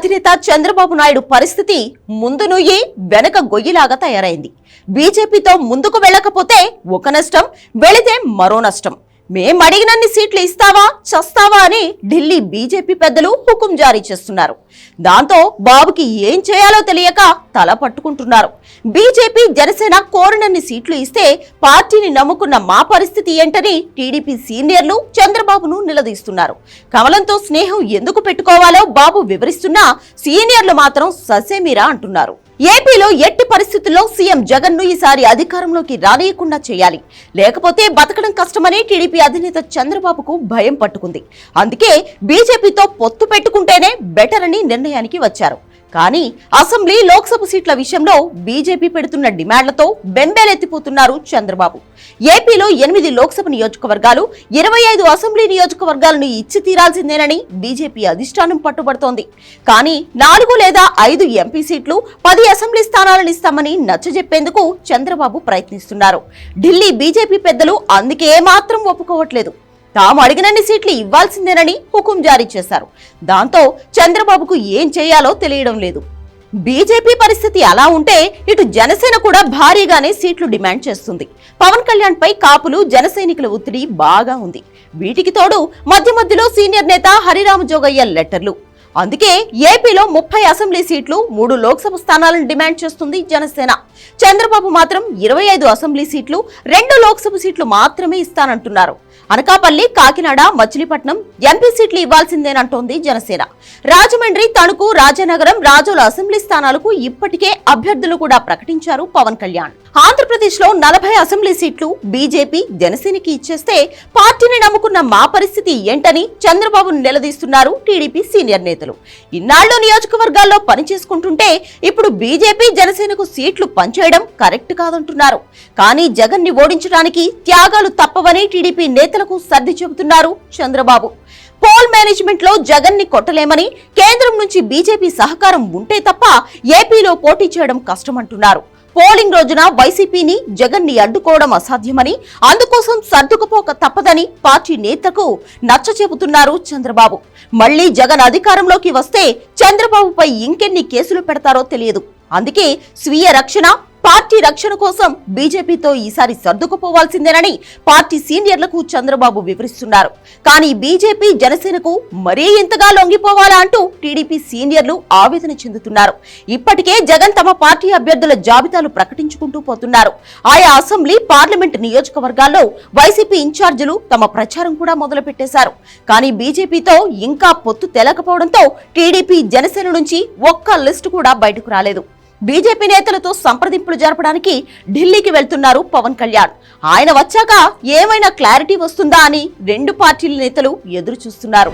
అధినేత చంద్రబాబు నాయుడు పరిస్థితి ముందు నుయ్యి వెనక గొయ్యిలాగా తయారైంది. బీజేపీతో ముందుకు వెళ్ళకపోతే ఒక నష్టం వెళితే మరో నష్టం. మేం అడిగినన్ని సీట్లు ఇస్తావా చస్తావా అని ఢిల్లీ బీజేపీ పెద్దలు హుకుం జారీ చేస్తున్నారు. దాంతో బాబుకి ఏం చేయాలో తెలియక తల పట్టుకుంటున్నారు. బీజేపీ జనసేన కోరినన్ని సీట్లు ఇస్తే పార్టీని నమ్ముకున్న మా పరిస్థితి ఏంటని టీడీపీ సీనియర్లు చంద్రబాబును నిలదీస్తున్నారు. కమలంతో స్నేహం ఎందుకు పెట్టుకోవాలో బాబు వివరిస్తున్నా సీనియర్లు మాత్రం ససేమిరా అంటున్నారు. ఏపీలో ఎట్టి పరిస్థితుల్లో సీఎం జగన్ను ఈసారి అధికారంలోకి రానియకుండా చేయాలి. లేకపోతే బతకడం కష్టమని టీడీపీ అధినేత చంద్రబాబుకు భయం పట్టుకుంది. అందుకే బీజేపీతో పొత్తు పెట్టుకుంటేనే బెటర్ అని నిర్ణయానికి వచ్చారు. కానీ అసెంబ్లీ లోక్సభ సీట్ల విషయంలో బీజేపీ పెడుతున్న డిమాండ్లతో బెంబేలెత్తిపోతున్నారు చంద్రబాబు. ఏపీలో ఎనిమిది లోక్సభ నియోజకవర్గాలు ఇరవై ఐదు అసెంబ్లీ నియోజకవర్గాలను ఇచ్చి తీరాల్సిందేనని బీజేపీ అధిష్టానం పట్టుబడుతోంది. కానీ నాలుగు లేదా ఐదు ఎంపీ సీట్లు పది అసెంబ్లీ స్థానాలను ఇస్తామని నచ్చజెప్పేందుకు చంద్రబాబు ప్రయత్నిస్తున్నారు. ఢిల్లీ బీజేపీ పెద్దలు అందుకే మాత్రం ఒప్పుకోవట్లేదు. తాము అడిగినన్ని సీట్లు ఇవ్వాల్సిందేనని హుకుం జారీ చేశారు. దాంతో చంద్రబాబుకు ఏం చేయాలో తెలియడం లేదు. బీజేపీ పరిస్థితి అలా ఉంటే ఇటు జనసేన కూడా భారీగానే సీట్లు డిమాండ్ చేస్తుంది. పవన్ కళ్యాణ్ పై కాపులు జనసైనికుల ఒత్తిడి బాగా ఉంది. వీటికి తోడు మధ్య మధ్యలో సీనియర్ నేత హరిరామ జోగయ్య లెటర్లు. అందుకే ఏపీలో ముప్పై అసెంబ్లీ సీట్లు మూడు లోక్సభ స్థానాలను డిమాండ్ చేస్తుంది జనసేన. చంద్రబాబు మాత్రం ఇరవై ఐదు అసెంబ్లీ సీట్లు రెండు లోక్సభ సీట్లు మాత్రమే ఇస్తానంటున్నారు. అనకాపల్లి కాకినాడ మచిలీపట్నం ఎంపీ సీట్లు ఇవ్వాల్సిందేనంటోంది జనసేన. రాజమండ్రి తణుకు రాజనగరం రాజోల అసెంబ్లీ స్థానాలకు ఇప్పటికే అభ్యర్థులు కూడా ప్రకటించారు పవన్ కళ్యాణ్. ఆంధ్రప్రదేశ్లో నలభై అసెంబ్లీ సీట్లు బీజేపీ జనసేనకి ఇచ్చేస్తే పార్టీని నమ్ముకున్న మా పరిస్థితి ఏంటని చంద్రబాబును నిలదీస్తున్నారు టీడీపీ సీనియర్ నేతలు ఇన్నాళ్ళు నియోజకవర్గాల్లో పనిచేసుకుంటుంటే ఇప్పుడు బీజేపీ జనసేనకు సీట్లు పంచేయడం కరెక్ట్ కాదంటున్నారు. కానీ జగన్ని ఓడించడానికి త్యాగాలు తప్పవని టీడీపీ నేతలకు సర్ది చెబుతున్నారు చంద్రబాబు. పోల్ మేనేజ్మెంట్లో జగన్ని కొట్టలేమని కేంద్రం నుంచి బీజేపీ సహకారం ఉంటే తప్ప ఏపీలో పోటీ చేయడం కష్టమంటున్నారు. పోలింగ్ రోజున వైసీపీని జగన్ని అడ్డుకోవడం అసాధ్యమని అందుకోసం సర్దుకుపోక తప్పదని పార్టీ నేతకు నచ్చ చెబుతున్నారు చంద్రబాబు. మళ్ళీ జగన్ అధికారంలోకి వస్తే చంద్రబాబుపై ఇంకెన్ని కేసులు పెడతారో తెలియదు. అందుకే స్వీయ రక్షణ పార్టీ రక్షణ కోసం బీజేపీతో ఈసారి సర్దుకుపోవాల్సిందేనని పార్టీ సీనియర్లకు చంద్రబాబు వివరిస్తున్నారు. కానీ బీజేపీ జనసేనకు మరీ ఇంతగా లొంగిపోవాలా అంటూ టీడీపీ సీనియర్లు ఆవేదన చెందుతున్నారు. ఇప్పటికే జగన్ తమ పార్టీ అభ్యర్థుల జాబితాలు ప్రకటించుకుంటూ పోతున్నారు. ఆయా అసెంబ్లీ పార్లమెంట్ నియోజకవర్గాల్లో వైసీపీ ఇన్ఛార్జీలు తమ ప్రచారం కూడా మొదలుపెట్టేశారు. కానీ బీజేపీతో ఇంకా పొత్తు తెలకపోవడంతో టీడీపీ జనసేన నుంచి ఒక్క లిస్టు కూడా బయటకు రాలేదు. బీజేపీ నేతలతో సంప్రదింపులు జరపడానికి ఢిల్లీకి వెళ్తున్నారు పవన్ కళ్యాణ్. ఆయన వచ్చాక ఏమైనా క్లారిటీ వస్తుందా అని రెండు పార్టీల నేతలు ఎదురు చూస్తున్నారు